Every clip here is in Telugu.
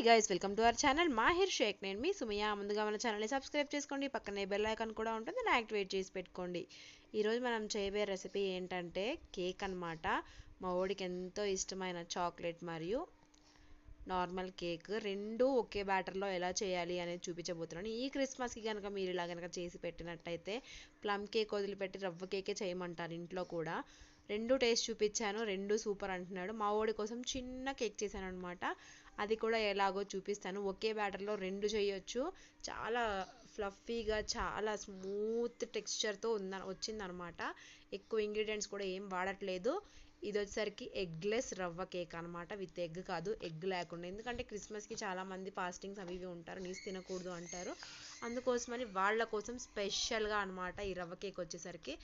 Hi guys welcome to our channel Mahir Shaik. నేను మీ సుమయ ముందుగా మన ఛానల్ని సబ్స్క్రైబ్ చేసుకోండి. పక్కనే బెల్ ఐకాన్ కూడా ఉంటుంది. దాన్ని యాక్టివేట్ చేసి పెట్టుకోండి. ఈరోజు మనం చేయబోయే రెసిపీ ఏంటంటే కేక్ అనమాట మా ఓడికి ఎంతో ఇష్టమైన చాక్లెట్ మరియు నార్మల్ కేక్ రెండు ఒకే బ్యాటర్లో ఎలా చేయాలి అనేది చూపించబోతున్నాను. ఈ క్రిస్మస్కి కనుక మీరు ఇలా కనుక చేసి పెట్టినట్టయితే ప్లమ్ కేక్ వదిలిపెట్టి రవ్వ కేకే చేయమంటారు ఇంట్లో కూడా. రెండు టేస్ట్ చూపించాను రెండు సూపర్ అంటున్నాడు. మా వాడి కోసం చిన్న కేక్ చేశాను అనమాట అది కూడా ఎలాగో చూపిస్తాను. ఒకే బ్యాటర్లో రెండు చేయొచ్చు. చాలా ఫ్లఫీగా చాలా స్మూత్ టెక్స్చర్తో ఉంద వచ్చిందనమాట ఎక్కువ ఇంగ్రీడియంట్స్ కూడా ఏం వాడట్లేదు. ఇది వచ్చేసరికి ఎగ్లెస్ రవ్వ కేక్ అనమాట విత్ ఎగ్ కాదు ఎగ్ లేకుండా. ఎందుకంటే క్రిస్మస్కి చాలామంది ఫాస్టింగ్స్ అవి ఇవి ఉంటారు నీసు తినకూడదు అంటారు. అందుకోసమని వాళ్ళ కోసం స్పెషల్గా అనమాట ఈ రవ్వ కేక్ వచ్చేసరికి.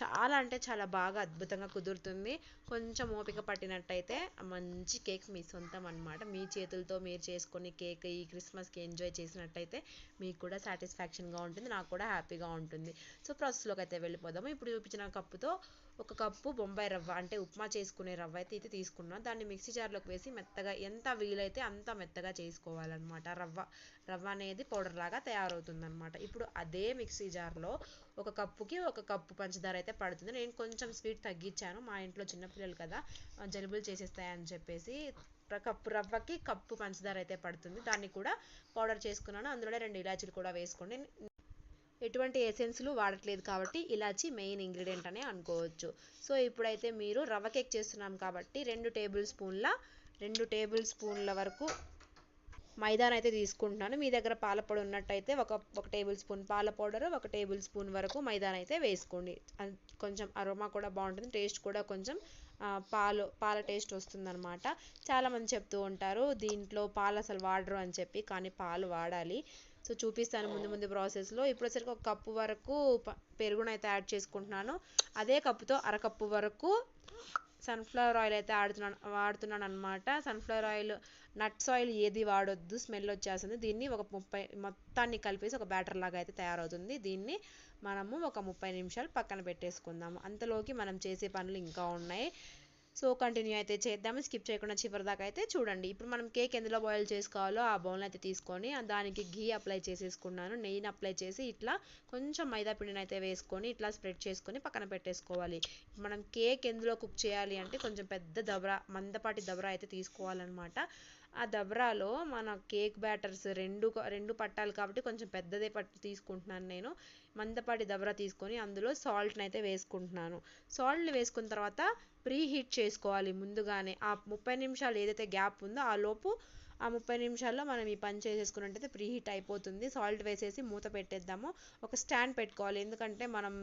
చాలా అంటే చాలా బాగా అద్భుతంగా కుదురుతుంది. కొంచెం ఓపిక పట్టినట్టయితే మంచి కేక్ మీ సొంతం అనమాట మీ చేతులతో మీరు చేసుకొని కేక్ ఈ క్రిస్మస్కి ఎంజాయ్ చేసినట్టయితే మీకు కూడా సాటిస్ఫాక్షన్గా ఉంటుంది నాకు కూడా హ్యాపీగా ఉంటుంది. సో ప్రాసెస్లోకి అయితే వెళ్ళిపోదాము. ఇప్పుడు చూపించిన కప్పుతో ఒక కప్పు బొంబాయి రవ్వ అంటే ఉప్మా చేసుకునే రవ్వ అయితే ఇది తీసుకున్నాను దాన్ని మిక్సీ జార్లోకి వేసి మెత్తగా ఎంత వీలైతే అంత మెత్తగా చేసుకోవాలన్నమాట రవ్వ. రవ్వ అనేది పౌడర్ లాగా తయారవుతుందన్నమాట. ఇప్పుడు అదే మిక్సీ జార్లో ఒక కప్పుకి ఒక కప్పు పంచదార అయితే పడుతుంది. నేను కొంచెం స్వీట్ తగ్గించాను. మా ఇంట్లో చిన్నపిల్లలు కదా జలుబులు చేసేస్తాయని చెప్పేసి కప్పు రవ్వకి కప్పు పంచదార అయితే పడుతుంది. దాన్ని కూడా పౌడర్ చేసుకున్నాను. అందులోనే రెండు ఇలాచీలు కూడా వేసుకోండి. ఎటువంటి ఎసెన్స్లు వాడట్లేదు కాబట్టి ఇలాచి మెయిన్ ఇంగ్రీడియంట్ అనే అనుకోవచ్చు. సో ఇప్పుడైతే మీరు రవ్వ కేక్ చేస్తున్నాం కాబట్టి రెండు టేబుల్ స్పూన్ల రెండు టేబుల్ స్పూన్ల వరకు మైదాన్ అయితే తీసుకుంటున్నాను. మీ దగ్గర పాల పొడి ఉన్నట్టయితే ఒక ఒక టేబుల్ స్పూన్ పాల పౌడర్ ఒక టేబుల్ స్పూన్ వరకు మైదాన్ అయితే వేసుకోండి కొంచెం అరోమా కూడా బాగుంటుంది. టేస్ట్ కూడా కొంచెం పాలు పాల టేస్ట్ వస్తుందన్నమాట. చాలామంది చెప్తూ ఉంటారు దీంట్లో పాలు అసలు వాడరు అని చెప్పి కానీ పాలు వాడాలి. సో చూపిస్తాను ముందు ముందు ప్రాసెస్లో. ఇప్పుడు వచ్చరికి ఒక కప్పు వరకు పెరుగునైతే యాడ్ చేసుకుంటున్నాను. అదే కప్పుతో అరకప్పు వరకు సన్ఫ్లవర్ ఆయిల్ అయితే ఆడుతున్నాను వాడుతున్నాను అనమాట సన్ఫ్లవర్ ఆయిల్ నట్స్ ఆయిల్ ఏది వాడొద్దు స్మెల్ వచ్చేస్తుంది. దీన్ని ఒక ముప్పై మొత్తాన్ని కలిపేసి ఒక బ్యాటర్ లాగా అయితే తయారవుతుంది. దీన్ని మనము ఒక ముప్పై నిమిషాలు పక్కన పెట్టేసుకుందాము. అంతలోకి మనం చేసే పనులు ఇంకా ఉన్నాయి. సో కంటిన్యూ అయితే చేద్దాము. స్కిప్ చేయకుండా చివరి దాకా అయితే చూడండి. ఇప్పుడు మనం కేక్ ఎందులో బాయిల్ చేసుకోవాలో ఆ బౌల్ అయితే తీసుకొని దానికి ఘీ అప్లై చేసేసుకున్నాను. నెయ్యిని అప్లై చేసి ఇట్లా కొంచెం మైదా పిండిని అయితే వేసుకొని ఇట్లా స్ప్రెడ్ చేసుకొని పక్కన పెట్టేసుకోవాలి. మనం కేక్ ఎందులో కుక్ చేయాలి అంటే కొంచెం పెద్ద దబరా మందపాటి దబరా అయితే తీసుకోవాలన్నమాట. ఆ దబరాలో మన కేక్ బ్యాటర్స్ రెండు రెండు పట్టాలి కాబట్టి కొంచెం పెద్దదే పట్టు తీసుకుంటున్నాను నేను. మందపాటి దబరా తీసుకొని అందులో సాల్ట్ని అయితే వేసుకుంటున్నాను. సాల్ట్ని వేసుకున్న తర్వాత ప్రీ హీట్ చేసుకోవాలి ముందుగానే. ఆ ముప్పై నిమిషాలు ఏదైతే గ్యాప్ ఉందో ఆ లోపు ఆ ముప్పై నిమిషాల్లో మనం ఈ పని చేసేసుకున్నట్టయితే ప్రీ హీట్ అయిపోతుంది. సాల్ట్ వేసేసి మూత పెట్టేద్దాము. ఒక స్టాండ్ పెట్టుకోవాలి. ఎందుకంటే మనం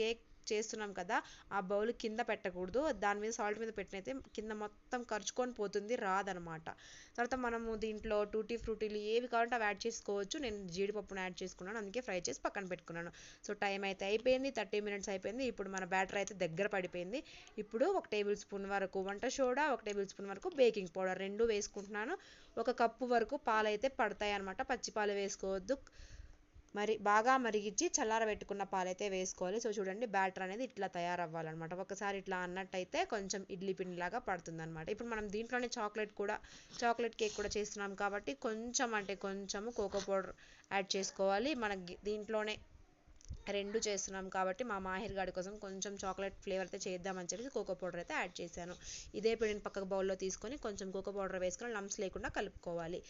కేక్ చేస్తున్నాం కదా ఆ బౌల్ కింద పెట్టకూడదు. దాని మీద సాల్ట్ మీద పెట్టినైతే కింద మొత్తం ఖర్చుకొని పోతుంది రాదనమాట. తర్వాత మనము దీంట్లో టూటీ ఫ్రూటీలు ఏవి కావాలంటే అవి యాడ్ చేసుకోవచ్చు. నేను జీడిపప్పును యాడ్ చేసుకున్నాను. అందుకే ఫ్రై చేసి పక్కన పెట్టుకున్నాను. సో టైం అయితే అయిపోయింది థర్టీ మినిట్స్ అయిపోయింది. ఇప్పుడు మన బ్యాటర్ అయితే దగ్గర పడిపోయింది. ఇప్పుడు ఒక టేబుల్ స్పూన్ వరకు వంట సోడా ఒక టేబుల్ స్పూన్ వరకు బేకింగ్ పౌడర్ రెండు వేసుకుంటున్నాను. ఒక కప్పు వరకు పాలు అయితే పడతాయి అనమాట పచ్చి పాలు వేసుకోవద్దు. మరి బాగా మరిగించి చల్లారబెట్టుకున్న పాలైతే వేసుకోవాలి. సో చూడండి బ్యాటర్ అనేది ఇట్లా తయారవ్వాలన్నమాట. ఒకసారి ఇట్లా అన్నట్టయితే కొంచెం ఇడ్లీ పిండిలాగా పడుతుంది అనమాట ఇప్పుడు మనం దీంట్లోనే చాక్లెట్ కూడా చాక్లెట్ కేక్ కూడా చేస్తున్నాం కాబట్టి కొంచెం అంటే కొంచెము కోకో పౌడర్ యాడ్ చేసుకోవాలి. మనకి దీంట్లోనే రెండు చేస్తున్నాం కాబట్టి మా మాహిర్ గారి కోసం కొంచెం చాక్లెట్ ఫ్లేవర్ అయితే చేద్దామని చెప్పి కోకో పౌడర్ అయితే యాడ్ చేశాను. ఇదే పిండిని పక్కకు బౌల్లో తీసుకొని కొంచెం కోకో పౌడర్ వేసుకొని లమ్స్ లేకుండా కలుపుకోవాలి.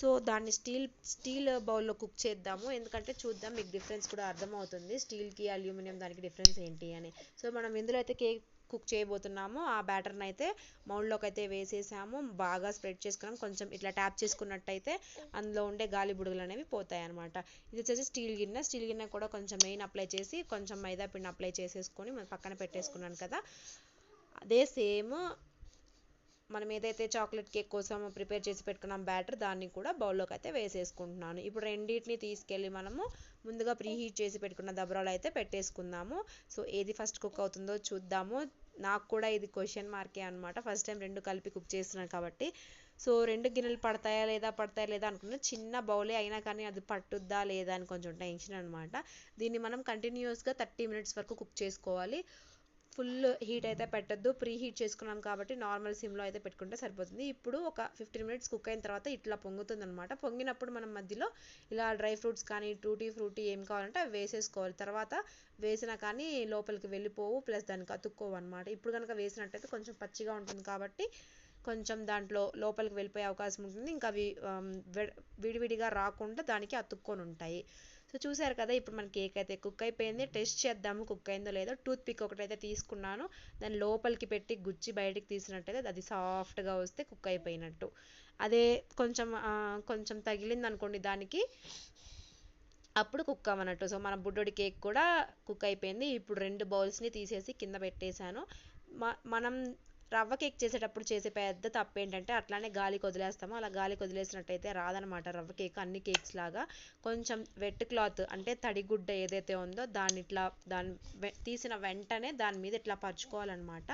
సో దాన్ని స్టీల్ స్టీల్ బౌల్లో కుక్ చేద్దాము. ఎందుకంటే చూద్దాం మీకు డిఫరెన్స్ కూడా అర్థమవుతుంది. స్టీల్కి అల్యూమినియం దానికి డిఫరెన్స్ ఏంటి అని. సో మనం ఇందులో అయితే కేక్ కుక్ చేయబోతున్నాము. ఆ బ్యాటర్ని అయితే మౌల్డ్లోకి అయితే వేసేసాము. బాగా స్ప్రెడ్ చేసుకున్నాం. కొంచెం ఇట్లా ట్యాప్ చేసుకున్నట్టయితే అందులో ఉండే గాలి బుడుగులు అనేవి పోతాయి అనమాట ఇది వచ్చేసి స్టీల్ గిన్నె. స్టీల్ గిన్నె కూడా కొంచెం మెయిన్ అప్లై చేసి కొంచెం మైదా పిండి అప్లై చేసేసుకొని పక్కన పెట్టేసుకున్నాను కదా. అదే సేమ్ మనం ఏదైతే చాక్లెట్ కేక్ కోసం ప్రిపేర్ చేసి పెట్టుకున్నాం బ్యాటర్ దాన్ని కూడా బౌల్లోకి అయితే వేసేసుకుంటున్నాను. ఇప్పుడు రెండింటిని తీసుకెళ్ళి మనము ముందుగా ప్రీ హీట్ చేసి పెట్టుకున్న దబరాలు అయితే పెట్టేసుకుందాము. సో ఏది ఫస్ట్ కుక్ అవుతుందో చూద్దాము. నాకు కూడా ఇది క్వశ్చన్ మార్కే అనమాట ఫస్ట్ టైం రెండు కలిపి కుక్ చేస్తున్నాను కాబట్టి. సో రెండు గిన్నెలు పడతాయా లేదా పడతాయా లేదా అనుకున్న చిన్న బౌలే అయినా కానీ అది పట్టుద్దా లేదా అని కొంచెం టెన్షన్ అనమాట దీన్ని మనం కంటిన్యూస్గా థర్టీ మినిట్స్ వరకు కుక్ చేసుకోవాలి. ఫుల్ హీట్ అయితే పెట్టద్దు. ప్రీ హీట్ చేసుకున్నాం కాబట్టి నార్మల్ సిమ్లో అయితే పెట్టుకుంటే సరిపోతుంది. ఇప్పుడు ఒక ఫిఫ్టీన్ మినిట్స్ కుక్ అయిన తర్వాత ఇట్లా పొంగుతుంది అనమాట పొంగినప్పుడు మనం మధ్యలో ఇలా డ్రై ఫ్రూట్స్ కానీ టూటీ ఫ్రూటీ ఏం కావాలంటే అవి వేసేసుకోవాలి. తర్వాత వేసినా కానీ లోపలికి వెళ్ళిపోవు ప్లస్ దానికి అతుక్కోవు అనమాట ఇప్పుడు కనుక వేసినట్టయితే కొంచెం పచ్చిగా ఉంటుంది కాబట్టి కొంచెం దాంట్లో లోపలికి వెళ్ళిపోయే అవకాశం ఉంటుంది. ఇంకా అవి విడివిడిగా రాకుండా దానికి అతుక్కొని ఉంటాయి. సో చూసారు కదా ఇప్పుడు మన కేక్ అయితే కుక్ అయిపోయింది టెస్ట్ చేద్దాము కుక్ అయిందో లేదో టూత్ పిక్ ఒకటి అయితే తీసుకున్నాను. దాన్ని లోపలికి పెట్టి గుచ్చి బయటికి తీసినట్టయితే అది సాఫ్ట్గా వస్తే కుక్ అయిపోయినట్టు. అదే కొంచెం కొంచెం తగిలింది అనుకోండి దానికి అప్పుడు కుక్ అవ్వనట్టు. సో మన బుడ్డోడి కేక్ కూడా కుక్ అయిపోయింది. ఇప్పుడు రెండు బౌల్స్ని తీసేసి కింద పెట్టేశాను. మనం రవ్వ కేక్ చేసేటప్పుడు చేసే పెద్ద తప్పు ఏంటంటే అట్లానే గాలికి వదిలేస్తాము అలా గాలికి వదిలేసినట్టయితే రాదనమాట రవ్వ కేక్ అన్ని కేక్స్ లాగా. కొంచెం వెట్ క్లాత్ అంటే తడిగుడ్డ ఏదైతే ఉందో దాన్ని ఇట్లా దాన్ని తీసిన వెంటనే దాని మీద ఇట్లా పరుచుకోవాలన్నమాట.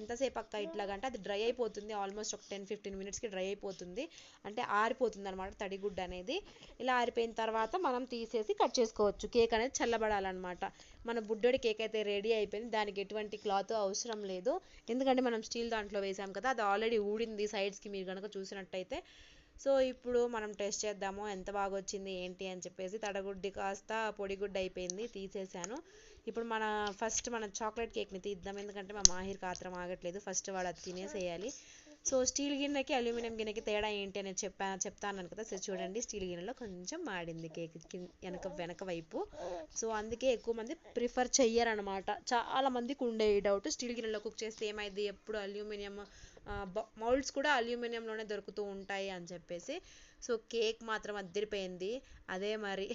ఎంతసేపు అక్క ఇట్లాగంటే అది డ్రై అయిపోతుంది. ఆల్మోస్ట్ ఒక టెన్ ఫిఫ్టీన్ మినిట్స్కి డ్రై అయిపోతుంది. అంటే ఆరిపోతుంది అనమాట తడిగుడ్డ అనేది. ఇలా ఆరిపోయిన తర్వాత మనం తీసేసి కట్ చేసుకోవచ్చు. కేక్ అనేది చల్లబడాలన్నమాట. మన బుడ్డోడి కేక్ అయితే రెడీ అయిపోయింది దానికి ఎటువంటి క్లాత్ అవసరం లేదు. ఎందుకంటే మనం స్టీల్ దాంట్లో వేసాం కదా అది ఆల్రెడీ ఊడింది సైడ్స్కి మీరు కనుక చూసినట్టయితే. సో ఇప్పుడు మనం టెస్ట్ చేద్దాము ఎంత బాగా వచ్చింది ఏంటి అని చెప్పేసి తడగుడ్డి కాస్త పొడిగుడ్డ అయిపోయింది తీసేసాను. ఇప్పుడు మన ఫస్ట్ మన చాక్లెట్ కేక్ని తీద్దాం ఎందుకంటే మా మాహిర్కి ఆత్రం ఆగట్లేదు ఫస్ట్ వాడు అది తినేసేయాలి. సో స్టీల్ గిన్నెకి అల్యూమినియం గిన్నెకి తేడా ఏంటి అనేది చెప్పా చెప్తాను కదా సో చూడండి స్టీల్ గిన్నెలో కొంచెం మాడింది కేక్ వెనక వెనక వైపు. సో అందుకే ఎక్కువ మంది ప్రిఫర్ చెయ్యరనమాట చాలా మందికి ఉండే డౌట్. స్టీల్ గిన్నెలో కుక్ చేస్తే ఏమైంది ఎప్పుడు అల్యూమినియం మౌల్డ్స్ కూడా అల్యూమినియంలోనే దొరుకుతూ ఉంటాయి అని చెప్పేసి. సో కేక్ మాత్రం అద్దరిపోయింది. అదే మరి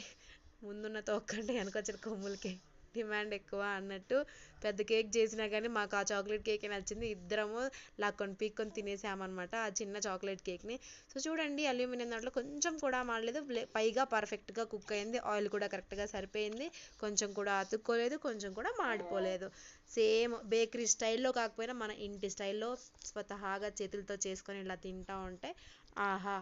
ముందున్న తొక్కంటే వెనకొచ్చిన కొమ్ములకి. డిమాండ్ ఎక్కువ అన్నట్టు పెద్ద కేక్ చేసినా కానీ మాకు ఆ చాక్లెట్ కేకే నచ్చింది. ఇద్దరము లాక్కొని పీక్కొని తినేసామన్నమాట ఆ చిన్న చాక్లెట్ కేక్ని. సో చూడండి అల్యూమినియం దాంట్లో కొంచెం కూడా మాడలేదు. పైగా పర్ఫెక్ట్గా కుక్ అయింది. ఆయిల్ కూడా కరెక్ట్గా సరిపోయింది. కొంచెం కూడా అతుక్కోలేదు కొంచెం కూడా మాడిపోలేదు. సేమ్ బేకరీ స్టైల్లో కాకపోయినా మన ఇంటి స్టైల్లో స్వతహాగా చేతులతో చేసుకొని ఇలా తింటూ ఉంటే ఆహా!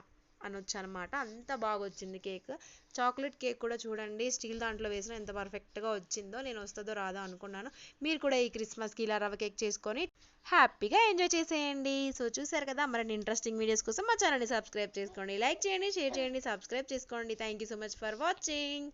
అనొచ్చు అనమాట అంత బాగా వచ్చింది కేక్. చాక్లెట్ కేక్ కూడా చూడండి స్టీల్ దాంట్లో వేసిన ఎంత పర్ఫెక్ట్గా వచ్చిందో నేను వస్తుందో రాదో అనుకున్నాను. మీరు కూడా ఈ క్రిస్మస్కి ఇలా రవ్వ కేక్ చేసుకొని హ్యాపీగా ఎంజాయ్ చేసేయండి. సో చూసారు కదా మరిన్ని ఇంట్రెస్టింగ్ వీడియోస్ కోసం మా ఛానల్ని సబ్స్క్రైబ్ చేసుకోండి. లైక్ చేయండి షేర్ చేయండి సబ్స్క్రైబ్ చేసుకోండి. Thank you so much for watching.